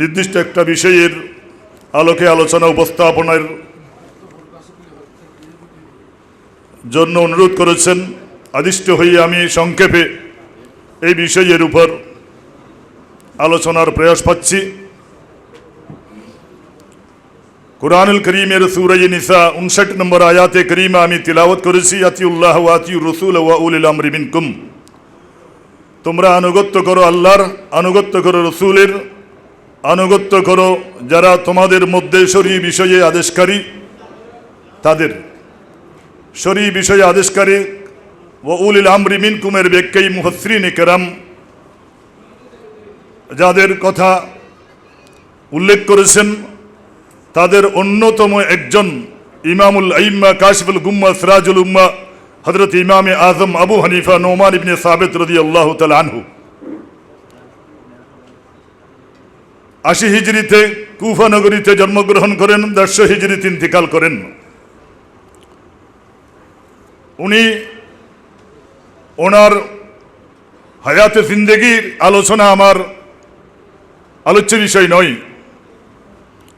নির্দিষ্ট একটা বিষয়ের আলোকে আলোচনা উপস্থাপনের জন্য অনুরোধ করেছেন। আদিষ্ট হয়ে আমি সংক্ষেপে এই বিষয়ের উপর আলোচনার প্রয়াস পাচ্ছি। কোরআনুল করিমের সুরাই নিসা উনষাট নম্বর আয়াতে করিমা আমি তিলাওয়াত করেছি, আতিউল্লাহ আতি রসুল ওয়া উলিল আমরি মিনকুম। তোমরা আনুগত্য করো আল্লাহর, আনুগত্য করো রসুলের আনুগত্য করো, যারা তোমাদের মধ্যে শরী বিষয়ে আদেশকারী, তাদের। শরী বিষয়ে আদেশকারী ও উলিল আমরি মিনকুমের ব্যাখ্যাই মুহসরিন কেরাম, যাদের কথা উল্লেখ করেছেন, তাদের অন্যতম একজন ইমামুল আইম্মা কাশফুল গুম্মা সিরাজুল উম্মা হজরত ইমামে আজম আবু হানিফা নোমান ইবনে সাবেত রদি আল্লাহ আনহু। আশি হিজড়িতে কুফা নগরীতে জন্মগ্রহণ করেন, দেড়শো হিজড়িতে ইন্তিকাল করেন। উনি ওনার হায়াতে জিন্দেগির আলোচনা আমার আলোচ্য বিষয় নয়।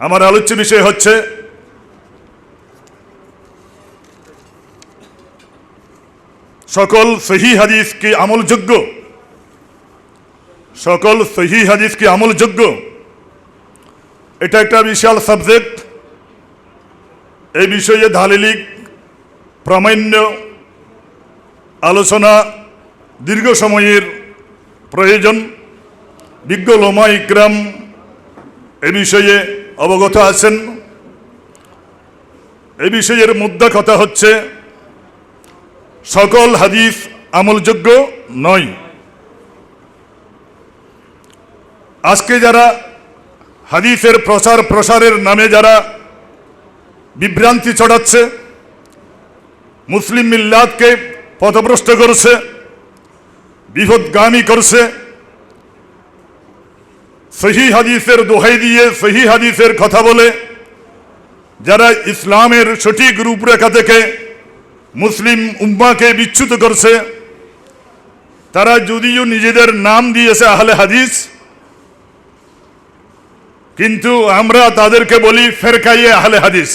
আমার আলোচ্য বিষয় হচ্ছে, সকল সহি হাদিস কি আমলযোগ্য, সকল সহি হাদিস কি আমলযোগ্য এটা একটা বিশাল সাবজেক্ট এই বিষয়ে ধালিলিক প্রামাণ্য আলোচনা দীর্ঘ সময়ের প্রয়োজন। বিজ্ঞ লোমা ইকরাম এ বিষয়ে অবগত আছেন। এ বিষয়ের মুদ্রা কথা হচ্ছে, সকল হাদিস আমলযোগ্য নয়। আজকে যারা হাদিসের প্রচার প্রসারের নামে যারা বিভ্রান্তি ছড়াচ্ছে, মুসলিম মিল্লাতকে পথভ্রষ্ট করছে বিপদগামী করছে, সহি হাদিসের দোহাই দিয়ে সহি হাদিসের কথা বলে যারা ইসলামের সঠিক রূপরেখা থেকে মুসলিম উম্মাকে বিচ্যুত করছে, তারা যদিও নিজেদের নাম দিয়েছে আহলে হাদিস কিন্তু আমরা তাদেরকে বলি ফেরকাইয়ে আহলে হাদিস।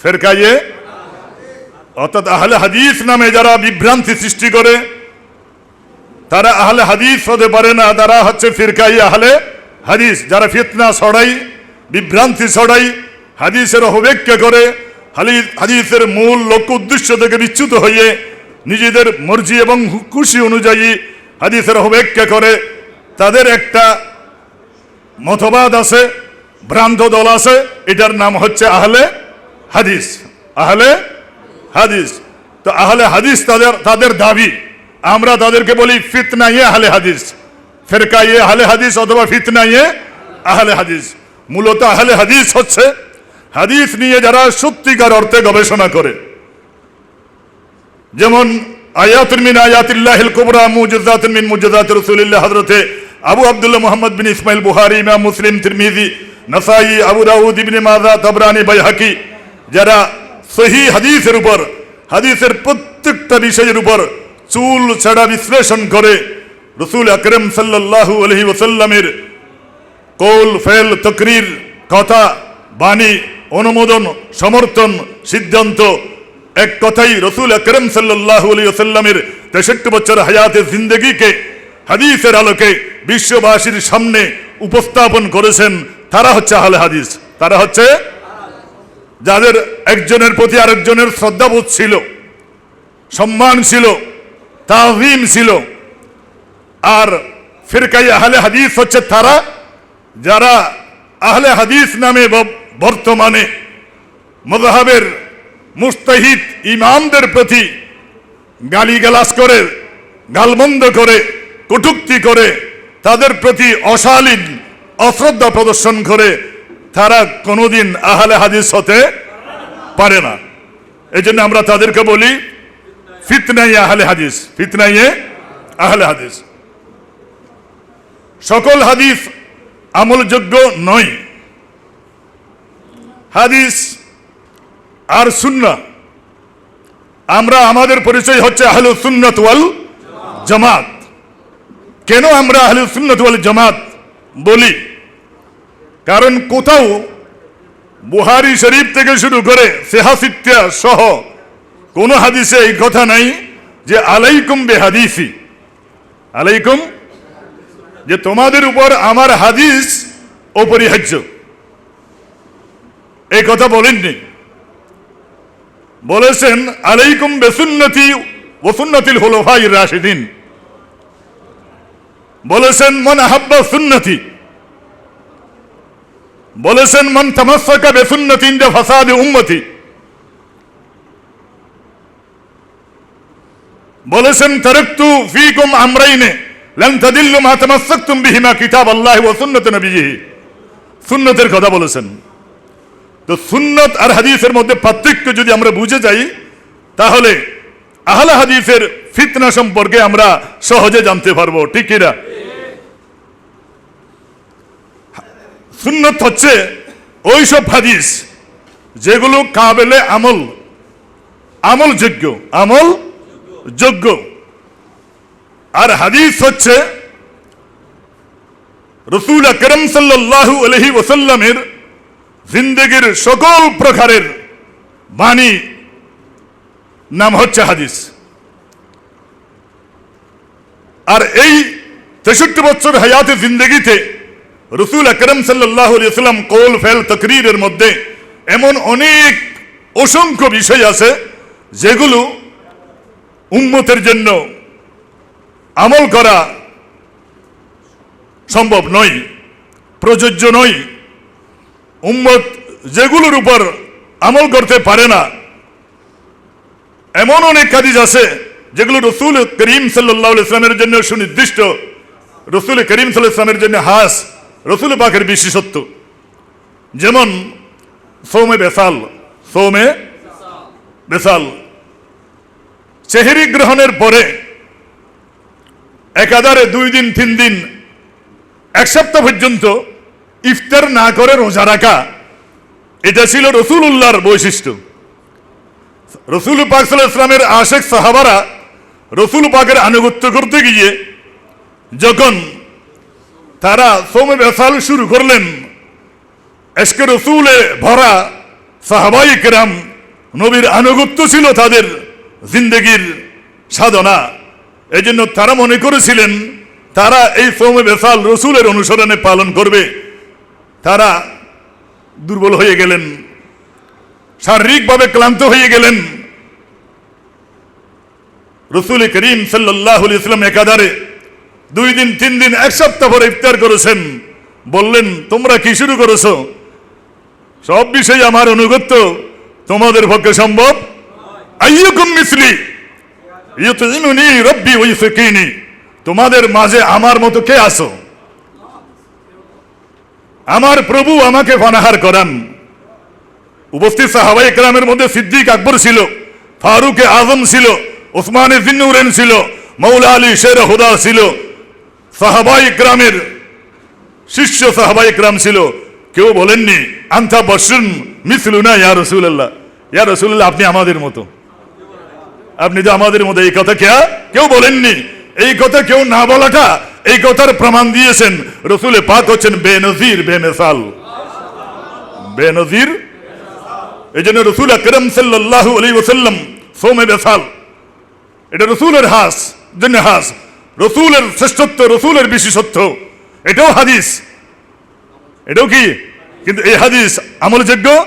ফেরকাইয়ে অর্থাৎ আহলে হাদিস নামে যারা বিভ্রান্তি সৃষ্টি করে, তারা আহলে হাদিস হতে পারে না, তারা হচ্ছে ফিরকাই আহলে হাদিস। যারা ফিতনা ছড়াই, বিভ্রান্তি ছড়াই, হাদিসের অপব্যাখ্যা করে হাদিসের মূল লক্ষ্য উদ্দেশ্য থেকে বিচ্যুত হয়ে নিজেদের মর্জি এবং খুশি অনুযায়ী হাদিসের অপব্যাখ্যা করে, তাদের একটা মতবাদ আছে, ভ্রান্ত দল আছে, এটার নাম হচ্ছে আহলে হাদিস। আহলে হাদিস। তো আহলে হাদিস তাদের তাদের দাবি। আমরা তাদেরকে বলি ফিতনা ইয়ে আহলে হাদিস। ফেরকা ইয়ে আহলে হাদিস অথবা ফিতনা ইয়ে আহলে হাদিস। মূলত আহলে হাদিস হচ্ছে হাদিস নিয়ে যারা সত্যিকার অর্থে গবেষণা করে। যেমন আয়াতুল মিন আয়াতিল্লাহিল কুবরা মুজিজাতুন মিন মুজিজাত রাসূলিল্লাহ হযরতে আবু আব্দুল্লাহ মুহাম্মদ বিন ইসমাইল বুখারী ইমাম মুসলিম তিরমিজি নাসাই আবু দাউদ ইবনে মাজাহ তাবরানী বাইহাকি যারা সহি হাদিসের উপর, হাদিসের প্রত্যেকটা বিষয়ের উপর চুল ছাড়া বিশ্লেষণ করে, রসুল আকরম সাল্লাল্লাহু আলহি ওসাল্লামের কৌল, ফেল, তকরির, কথা, বাণী, অনুমোদন, সমর্থন, সিদ্ধান্ত, এক কথাই রসুল আকরম সাল্লাহ সাল্লামের তেষট্টি বছর হায়াতে জিন্দগিকে হাদিসের আলোকে বিশ্ববাসীর সামনে উপস্থাপন করেছেন তারা হচ্ছে আহলে হাদিস। তারা হচ্ছে যাদের একজনের প্রতি আরেকজনের শ্রদ্ধাবোধ ছিল, সম্মান ছিল তাহিম ছিল। আর ফিরকাই আহলে হাদিস হচ্ছে তারা যারা আহলে হাদিস নামে বর্তমানে মজাহাবের মুস্তাহিদ ইমামদের প্রতি গালিগালাজ করে, গালমন্দ করে কটুক্তি করে, তাদের প্রতি অশালীন অশ্রদ্ধা প্রদর্শন করে, তারা কোনোদিন আহলে হাদিস হতে পারে না। এই জন্য আমরা তাদেরকে বলি ফিতনাইয়ে আহলে হাদিস ফিতনাইয়ে আহলে হাদিস। সকল হাদিস আমলযোগ্য নয়। হাদিস আর সুন্না আমরা আমাদের পরিচয় হচ্ছে আহলু সুন্নত ওয়াল জামাত। কেন আমরা আহলু সুন্নত ওয়াল জামাত বলি? কারণ কোথাও বুহারি শরীফ থেকে শুরু করে সেহাসিত্যা সহ কোন হাদিসে এই কথা নাই যে আলাইকুম বে হাদিসি আলাইকুম? যে তোমাদের উপর আমার হাদিস অপরিহার্য। এই কথা বলেননি। বলেছেন, আলাইকুম বেসুন্নতি ওসুন্নতিল হলো ভাই রাশিদিন। বলেছেন, মন আহাব্বা সুন্নতি। বলেছেন, মন তামাসাকা বেসুন্নতি ইন্দা ফাসাদে উম্মতি। বলেছেন, তারাকতু ফীকুম আমরাইনে, লান তাদিল্লু মা তামাসসাকতুম বিহিমা কিতাব আল্লাহ ওয়া সুন্নাত নবিয়্যিহি সুন্নতের কথা বলেছেন। তো সুন্নত আর হাদিসের মধ্যে পার্থক্য যদি আমরা বুঝে যাই, তাহলে আহলে হাদিসের ফিতনা সম্পর্কে আমরা সহজে জানতে পারব, ঠিক কিনা সুন্নত হচ্ছে ওইসব হাদিস যেগুলো কাবেলে আমল। আমল যোগ্য। আমল যোগ্য। আর হাদিস হচ্ছে রসুল আকরম সাল্লাল্লাহু আলহি ওসাল্লামের জিন্দগির সকল প্রকারের বাণী। নাম হচ্ছে হাদিস। আর এই তেষট্টি বছর হায়াতে জিন্দগিতে রসুল আকরম সাল্লাহ ইসলাম কোল ফেল তকরিরের মধ্যে এমন অনেক অসংখ্য বিষয় আছে যেগুলো উম্মতের জন্য আমল করা সম্ভব নয়, প্রযোজ্য নয়। উম্মত যেগুলোর উপর আমল করতে পারে না। এমন অনেক কাদিজ আছে যেগুলো রসুল করিম সাল্লাহ ইসলামের জন্য সুনির্দিষ্ট। রসুল করিম সাল্লাহ ইসলামের জন্য হাস রসুল পাকের বিশেষত্ব। যেমন, সৌমে বেসাল সৌমে বেসাল। চেহারি গ্রহণের পরে একাধারে দুই দিন, তিন দিন, এক সপ্তাহ পর্যন্ত ইফতার না করে রোজা রাখা, এটা ছিল রসুল উল্লাহর বৈশিষ্ট্য। রসুল পাক ইসলামের আশেক সাহাবারা রসুল পাকের আনুগত্য করতে গিয়ে যখন তারা সোমে বেসাল শুরু করলেন। এসকে রসুলে ভরা সাহাবাই কেরাম নবীর আনুগত্য ছিল তাদের জিন্দগির সাধনা। এই জন্য তারা মনে করেছিলেন, তারা এই সোমে বেসাল রসুলের অনুসরণে পালন করবে। তারা দুর্বল হয়ে গেলেন, শারীরিকভাবে ক্লান্ত হয়ে গেলেন। রসুল করিম সাল্লাহ ইসলাম একাধারে দুই দিন, তিন দিন, এক সপ্তাহ পরে ইফতার করেছেন। বললেন, তোমরা কি শুরু করেছ? সব বিষয়ে আমার অনুগত্য, তোমাদের পক্ষে সম্ভব? তোমাদের মাঝে আমার মতো কে আসো আমার প্রভু আমাকে ফানাহার করান। উপস্থিত সাহাবাই একরামের মধ্যে সিদ্দিক আকবর ছিল, ফারুক আজম ছিল ওসমান জিন্নুরেন ছিল মৌলা আলী শের হুদা ছিল। সাহাবাই ইকরামের শিষ্য সাহাবাই ইকরাম ছিল। কেউ বলেননি আন্থা বসুন মিসলুনা ইয়া রসুল্লাহ ইয়া রসুল্লাহ আপনি আমাদের মতো। আপনি যে আমাদের মতো, এই কথা কে? কেউ বলেননি, এই কথা কেউ না বলাটা, এই কথার প্রমাণ দিয়েছেন। রসুলে পাক হচ্ছেন বেনজির, বেমেসাল। বেনজির? এই জন্য রসুল আকরম সাল্লাহ আলী ওসাল্লাম সোমে বেসাল। এটা রসুলের হাস, জন্য হাস। রসুলের শ্রেষ্ঠত্ব রসুলের বিশেষত্ব। এটাও হাদিস। এটাও কি? কিন্তু এই হাদিস আমলযোগ্য?